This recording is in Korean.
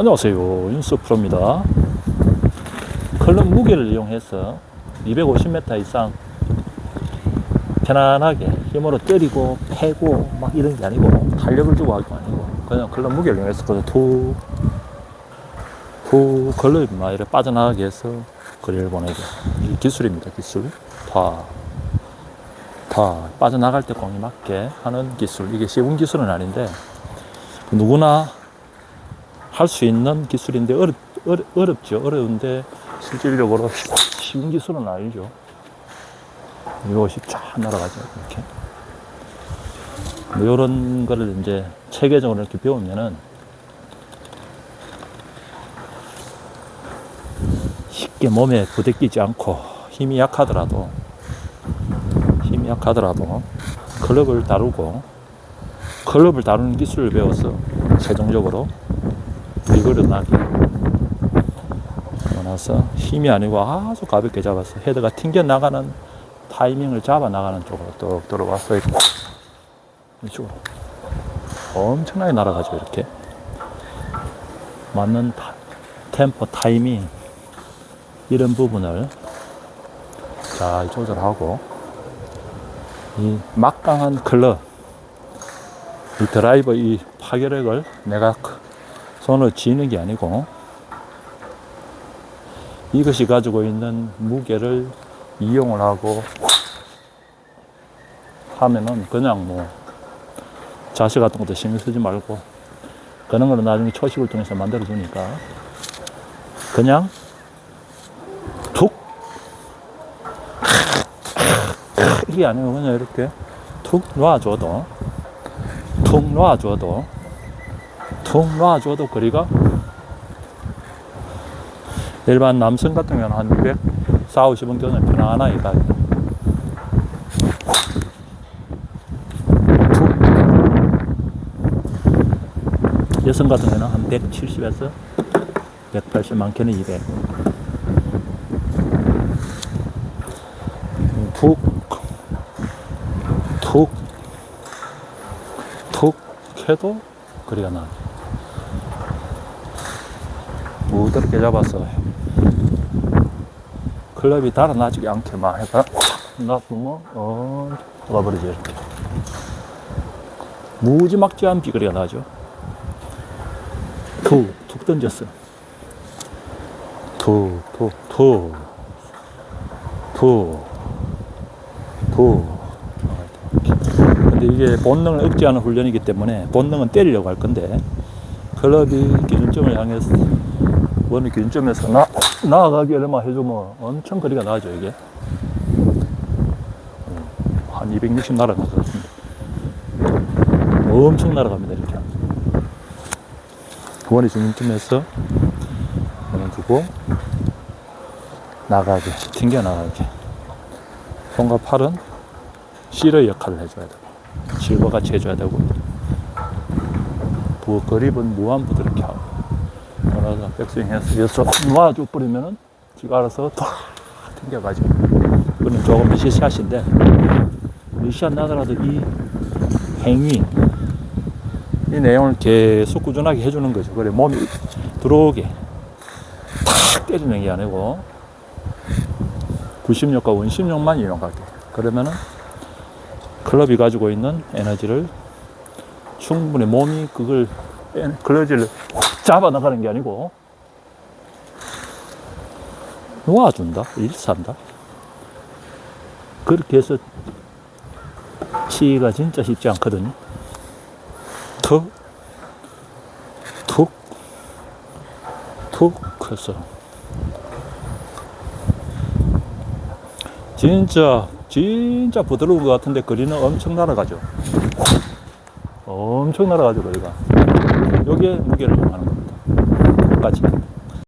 안녕하세요. 윤수 프로입니다. 클럽 무게를 이용해서 250m 이상 편안하게 힘으로 때리고 패고 막 이런 게 아니고 탄력을 주고 할거 아니고 그냥 클럽 무게를 이용해서 그냥 툭, 툭 클럽이 막 이렇게 빠져나가게 해서 거리를 보내고 이 기술입니다. 기술. 다, 다 빠져나갈 때 공이 맞게 하는 기술. 이게 쉬운 기술은 아닌데 누구나 할 수 있는 기술인데 어렵, 어렵, 어렵 죠. 어려운데 실질적으로 쉬운 기술은 아니죠. 이것이 쫙 날아가죠. 이렇게. 이런 거를 이제 체계적으로 이렇게 배우면은 쉽게 몸에 부대끼지 않고 힘이 약하더라도 힘이 약하더라도 클럽을 다루고 클럽을 다루는 기술을 배워서 최종적으로 이거를 나게 나서 힘이 아니고 아주 가볍게 잡아서 헤드가 튕겨 나가는 타이밍을 잡아 나가는 쪽으로 뚝 들어와서 이쪽으로 엄청나게 날아가죠 이렇게. 맞는 타, 템포 타이밍 이런 부분을 잘 조절하고 이 막강한 클럽 이 드라이버 이 파괴력을 내가 그 손으로 쥐는 게 아니고 이것이 가지고 있는 무게를 이용을 하고 하면은 그냥 뭐 자세 같은 것도 신경 쓰지 말고 그런 거는 나중에 초식을 통해서 만들어 주니까 그냥 툭 이게 아니고 그냥 이렇게 툭 놔줘도 툭 놔줘도 툭 놔줘도 거리가 일반 남성 같은 경우는 한 200, 4, 50원 견을 편안하게 가요. 툭. 여성 같은 경우는 한 170에서 180, 많게는 200. 툭, 툭, 툭 해도 거리가 나. 부드럽게 잡아서 클럽이 달아나지 않게만 해서 놔두면 어 돌아버리죠 이렇게. 무지막지한 비거리가 나죠. 툭 툭 던졌어 툭 툭 툭 툭 툭. 근데 이게 본능을 억제하는 훈련이기 때문에 본능은 때리려고 할 건데 클럽이 기준점을 향해서 원의 기준점에서 나, 나아가기만 해주면 엄청 거리가 나죠, 이게. 음, 한260 날아갈 것 같습니다. 엄청 날아갑니다, 이렇게. 원의 중심점에서 보내주고, 나가게, 튕겨 나가게. 손과 팔은 실의 역할을 해줘야 되고, 실버같이 해줘야 되고, 부, 그립은 무한 부드럽게 하고, 그러다 백스윙해서 여기서 놔줘 버리면은 지가 알아서 탁 튕겨가죠. 그는 조금 미시샷인데 미시샷 나더라도 이 행위 이 내용을 계속 꾸준하게 해주는 거죠. 그래 몸이 들어오게 탁 때리는 게 아니고 구심력과 원심력만 이용하게. 그러면은 클럽이 가지고 있는 에너지를 충분히 몸이 그걸 클러지를 잡아 나가는 게 아니고 놓아준다, 일산다. 그렇게 해서 치기가 진짜 쉽지 않거든요. 툭, 툭, 툭 해서 진짜 진짜 부드러운 것 같은데 거리는 엄청 날아가죠. 엄청 날아가죠 거리가. 여기에 무게를 이용하는 겁니다. 끝까지.